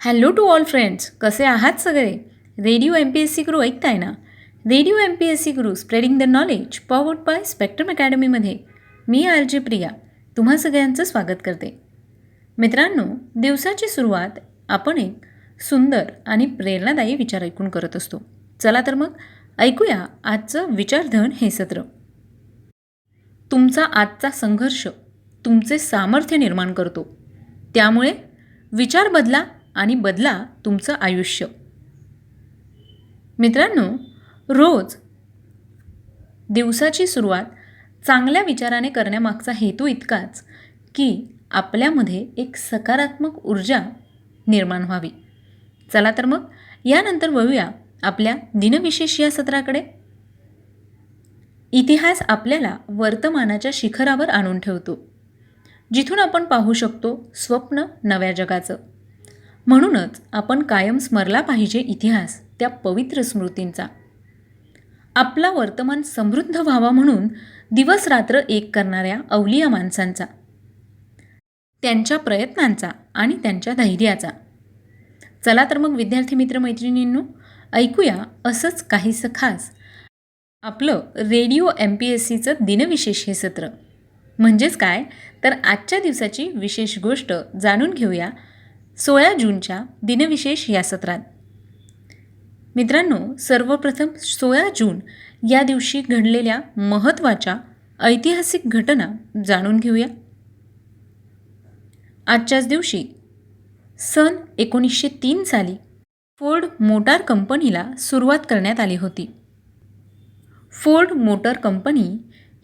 Hello to all friends कसे आहात सगळे? Radio M P S C Guru ऐकताय ना? Radio M P S C Guru spreading the knowledge powered by spectrum अकॅडमीमध्ये मी R J Priya तुम्हा सगळ्यांचं स्वागत करते. मित्रांनो दिवसाची सुरुवात आपण एक सुंदर आणि प्रेरणादायी विचार ऐकून करत असतो. चला तर मग ऐकूया आजचं विचारधन हे सत्र. तुमचा आजचा संघर्ष तुमचे सामर्थ्य निर्माण करतो. त्यामुळे विचार बदला आणि बदला तुमचं आयुष्य. मित्रांनो रोज दिवसाची सुरुवात चांगल्या विचाराने करण्यामागचा हेतू इतकाच की आपल्यामध्ये एक सकारात्मक ऊर्जा निर्माण व्हावी. चला तर मग यानंतर वळूया आपल्या दिनविशेष या सत्राकडे. इतिहास आपल्याला वर्तमानाच्या शिखरावर आणून ठेवतो जिथून आपण पाहू शकतो स्वप्न नव्या जगाचं. म्हणूनच आपण कायम स्मरला पाहिजे इतिहास त्या पवित्र स्मृतींचा. आपला वर्तमान समृद्ध व्हावा म्हणून दिवस रात्र एक करणाऱ्या अवलिया माणसांचा. त्यांच्या प्रयत्नांचा आणि त्यांच्या धैर्याचा. चला तर मग विद्यार्थी मित्र मैत्रिणींनो ऐकूया असंच काहीसं खास. आपलं रेडिओ एम पी एस सीचं दिनविशेष हे सत्र. म्हणजेच काय? तर आजच्या दिवसाची विशेष गोष्ट जाणून घेऊया सोळा जूनच्या दिनविशेष या सत्रात. मित्रांनो सर्वप्रथम सोळा जून या दिवशी घडलेल्या महत्त्वाच्या ऐतिहासिक घटना जाणून घेऊया. आजच्याच दिवशी सन एकोणीसशे तीन साली फोर्ड मोटार कंपनीला सुरुवात करण्यात आली होती. फोर्ड मोटर कंपनी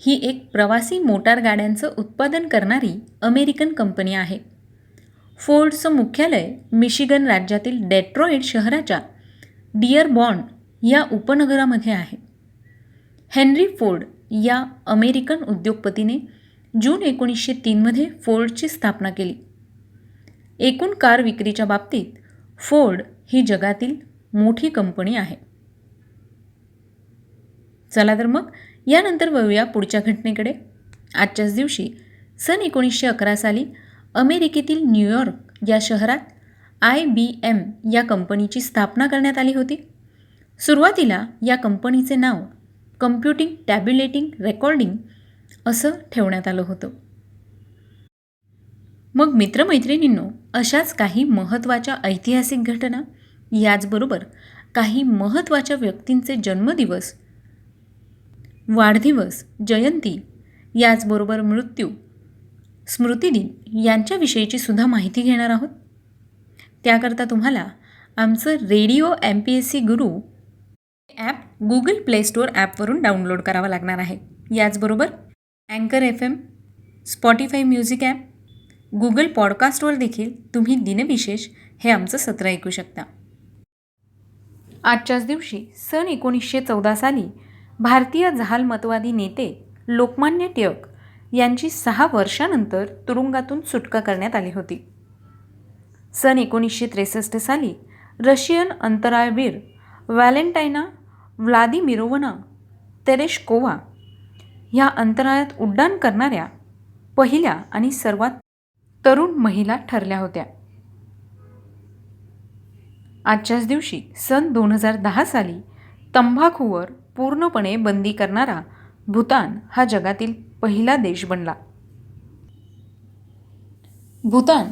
ही एक प्रवासी मोटार गाड्यांचं उत्पादन करणारी अमेरिकन कंपनी आहे. फोर्डचं मुख्यालय मिशिगन राज्यातील डेट्रॉइड शहराच्या डिअर बॉन्ड या उपनगरामध्ये आहे. हेनरी फोर्ड या अमेरिकन उद्योगपतीने जून एकोणीसशे तीनमध्ये फोर्डची स्थापना केली. एकूण कार विक्रीच्या बाबतीत फोर्ड ही जगातील मोठी कंपनी आहे. चला तर मग यानंतर वळूया पुढच्या घटनेकडे. आजच्याच दिवशी सन एकोणीसशे अकरा साली अमेरिकेतील न्यूयॉर्क या शहरात आय बी एम या कंपनीची स्थापना करण्यात आली होती. सुरुवातीला या कंपनीचे नाव कम्प्युटिंग टॅब्युलेटिंग रेकॉर्डिंग असं ठेवण्यात आलं होतं. मग मित्रमैत्रिणींनो अशाच काही महत्त्वाच्या ऐतिहासिक घटना याचबरोबर काही महत्त्वाच्या व्यक्तींचे जन्मदिवस वाढदिवस जयंती याचबरोबर मृत्यू स्मृतिदिन यांच्याविषयीची सुद्धा माहिती घेणार आहोत. त्याकरता तुम्हाला आमचं radio M P S C Guru app Google Play Store ॲपवरून डाउनलोड करावं लागणार आहे. याचबरोबर अँकर F M Spotify music app Google पॉडकास्टवर देखील तुम्ही दिनविशेष हे आमचं सत्र ऐकू शकता. आजच्याच दिवशी सन एकोणीसशे चौदा साली भारतीय जहालमतवादी नेते लोकमान्य टिळक यांची सहा वर्षानंतर तुरुंगातून सुटका करण्यात आली होती. सन एकोणीसशे त्रेसष्ट साली रशियन अंतराळवीर व्हॅलेंटायना व्लादिमिरोवना तेरेशकोवा ह्या अंतराळात उड्डाण करणाऱ्या पहिल्या आणि सर्वात तरुण महिला ठरल्या होत्या. आजच्याच दिवशी सन दोन हजार दहा साली तंबाखूवर पूर्णपणे बंदी करणारा भूतान हा जगातील पहिला देश बनला. भूतान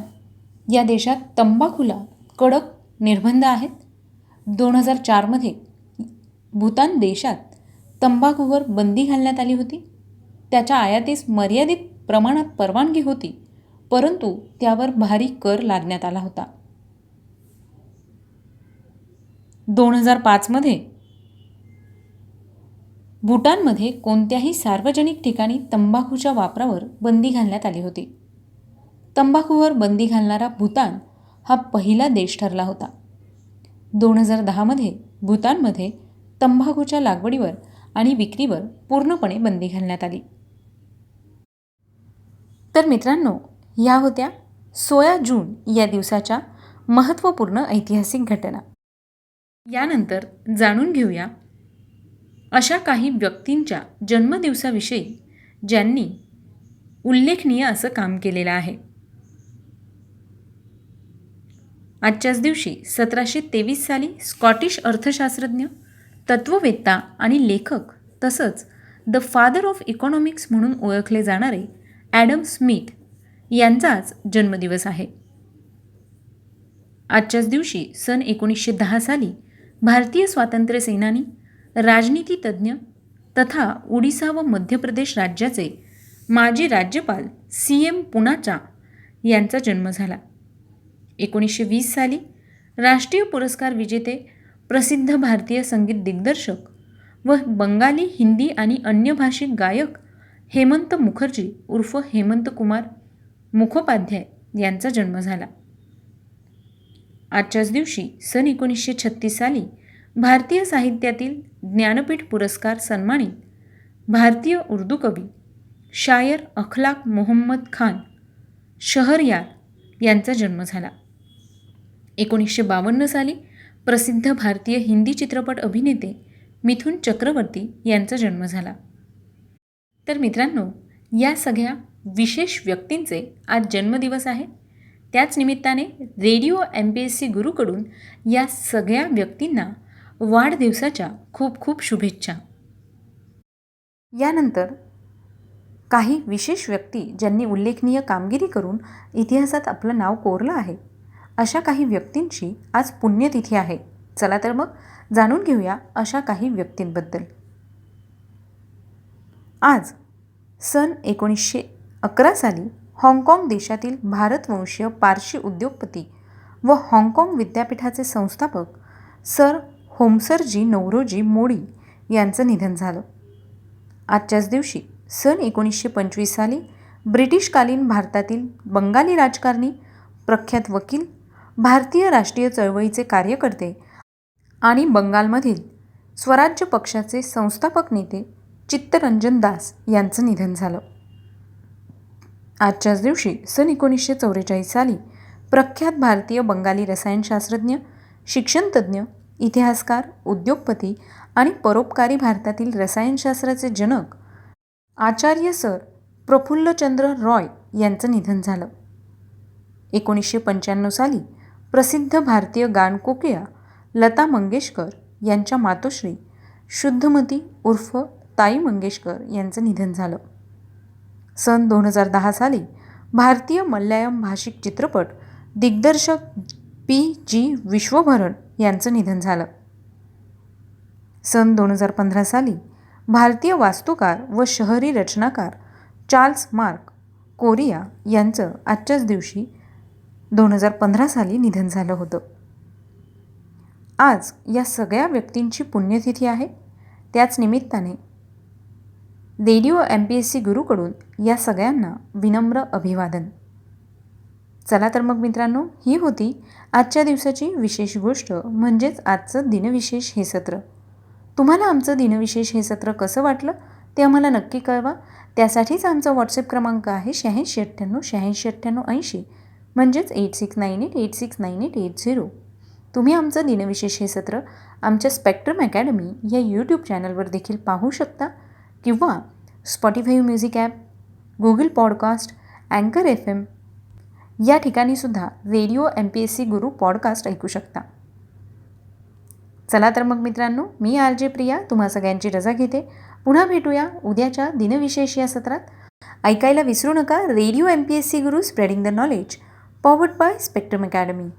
या देशात तंबाखूला कडक निर्बंध आहेत. दोन हजार चारमध्ये भूतान देशात तंबाखूवर बंदी घालण्यात आली होती. त्याच्या आयातीस मर्यादित प्रमाणात परवानगी होती परंतु त्यावर भारी कर लादण्यात आला होता. दोन हजार पाचमध्ये भूटानमध्ये कोणत्याही सार्वजनिक ठिकाणी तंबाखूच्या वापरावर बंदी घालण्यात आली होती. तंबाखूवर बंदी घालणारा भूतान हा पहिला देश ठरला होता. दोन हजार दहामध्ये भूतानमध्ये तंबाखूच्या लागवडीवर आणि विक्रीवर पूर्णपणे बंदी घालण्यात आली. तर मित्रांनो या होत्या सोळा जून या दिवसाच्या महत्त्वपूर्ण ऐतिहासिक घटना. यानंतर जाणून घेऊया अशा काही व्यक्तींच्या जन्मदिवसाविषयी ज्यांनी उल्लेखनीय असं काम केलेलं आहे. आजच्याच दिवशी सतराशे तेवीस साली स्कॉटिश अर्थशास्त्रज्ञ तत्त्ववेत्ता आणि लेखक तसंच द फादर ऑफ इकॉनॉमिक्स म्हणून ओळखले जाणारे ॲडम स्मिथ यांचाच जन्मदिवस आहे. आजच्याच दिवशी सन एकोणीसशे दहा साली भारतीय स्वातंत्र्य सेनानी राजनीतीतज्ञ तथा ओडिसा व मध्य प्रदेश राज्याचे माजी राज्यपाल सी एम पुनाचा यांचा जन्म झाला. एकोणीसशे वीस साली राष्ट्रीय पुरस्कार विजेते प्रसिद्ध भारतीय संगीत दिग्दर्शक व बंगाली हिंदी आणि अन्य भाषिक गायक हेमंत मुखर्जी उर्फ हेमंत कुमार मुखोपाध्याय यांचा जन्म झाला. आजच्याच दिवशी सन एकोणीसशे छत्तीस साली भारतीय साहित्यातील ज्ञानपीठ पुरस्कार सन्मानित. भारतीय उर्दू कवी शायर अखलाक मोहम्मद खान शहरयार यांचा जन्म झाला. एकोणीसशे बावन्न साली प्रसिद्ध भारतीय हिंदी चित्रपट अभिनेते मिथुन चक्रवर्ती यांचा जन्म झाला. तर मित्रांनो या सगळ्या विशेष व्यक्तींचे आज जन्मदिवस आहे. त्याच निमित्ताने radio M P S C गुरूकडून या सगळ्या व्यक्तींना वाढदिवसाच्या खूप खूप शुभेच्छा. यानंतर काही विशेष व्यक्ती ज्यांनी उल्लेखनीय कामगिरी करून इतिहासात आपलं नाव कोरलं आहे अशा काही व्यक्तींची आज पुण्यतिथी आहे. चला तर मग जाणून घेऊया अशा काही व्यक्तींबद्दल. आज सन एकोणीसशे अकरा साली हाँगकाँग देशातील भारतवंशीय पारशी उद्योगपती व हाँगकाँग विद्यापीठाचे संस्थापक सर होमसरजी नवरोजी मोडी यांचं निधन झालं. आजच्याच दिवशी सन एकोणीसशे पंचवीस साली ब्रिटिशकालीन भारतातील बंगाली राजकारणी प्रख्यात वकील भारतीय राष्ट्रीय चळवळीचे कार्यकर्ते आणि बंगालमधील स्वराज्य पक्षाचे संस्थापक नेते चित्तरंजन दास यांचं निधन झालं. आजच्याच दिवशी सन एकोणीसशे चौवेचाळीस साली प्रख्यात भारतीय बंगाली रसायनशास्त्रज्ञ शिक्षणतज्ज्ञ इतिहासकार उद्योगपती आणि परोपकारी भारतातील रसायनशास्त्राचे जनक आचार्य सर प्रफुल्लचंद्र रॉय यांचं निधन झालं. एकोणीसशे पंच्याण्णव साली प्रसिद्ध भारतीय गानकोकिया लता मंगेशकर यांच्या मातोश्री शुद्धमती उर्फ ताई मंगेशकर यांचं निधन झालं. सन दोन हजार दहा साली भारतीय मल्याळम भाषिक चित्रपट दिग्दर्शक पी जी विश्वभरण यांचं निधन झालं. सन दोन हजार पंधरा साली भारतीय वास्तुकार व शहरी रचनाकार चार्ल्स मार्क कोरिया यांचं आजच्याच दिवशी दोन हजार पंधरा साली निधन झालं होतं. आज या सगळ्या व्यक्तींची पुण्यतिथी आहे. त्याच निमित्ताने radio M P S C गुरूकडून या सगळ्यांना विनम्र अभिवादन. चला तर मग मित्रांनो ही होती आजच्या दिवसाची विशेष गोष्ट म्हणजेच आजचं दिनविशेष हे सत्र. तुम्हाला आमचं दिनविशेष हे सत्र कसं वाटलं ते आम्हाला नक्की कळवा. त्यासाठीच आमचा व्हॉट्सअप क्रमांक आहे शहाऐंशी अठ्ठ्याण्णव शहाऐंशी अठ्ठ्याण्णव ऐंशी म्हणजेच eight six nine eight eight six nine eight eight zero. तुम्ही आमचं दिनविशेष हे सत्र आमच्या स्पेक्ट्रम अकॅडमी या यूट्यूब चॅनलवर देखील पाहू शकता किंवा Spotify music app Google podcast अँकर एफ एम या ठिकाणी सुद्धा radio M P S C Guru podcast ऐकू शकता. चला तर मग मित्रांनो मी आर जे प्रिया तुम्हा सगळ्यांची रजा घेते. पुन्हा भेटूया उद्याच्या दिनविशेष या सत्रात. ऐकायला विसरू नका radio M P S C Guru spreading the knowledge powered by Spectrum academy.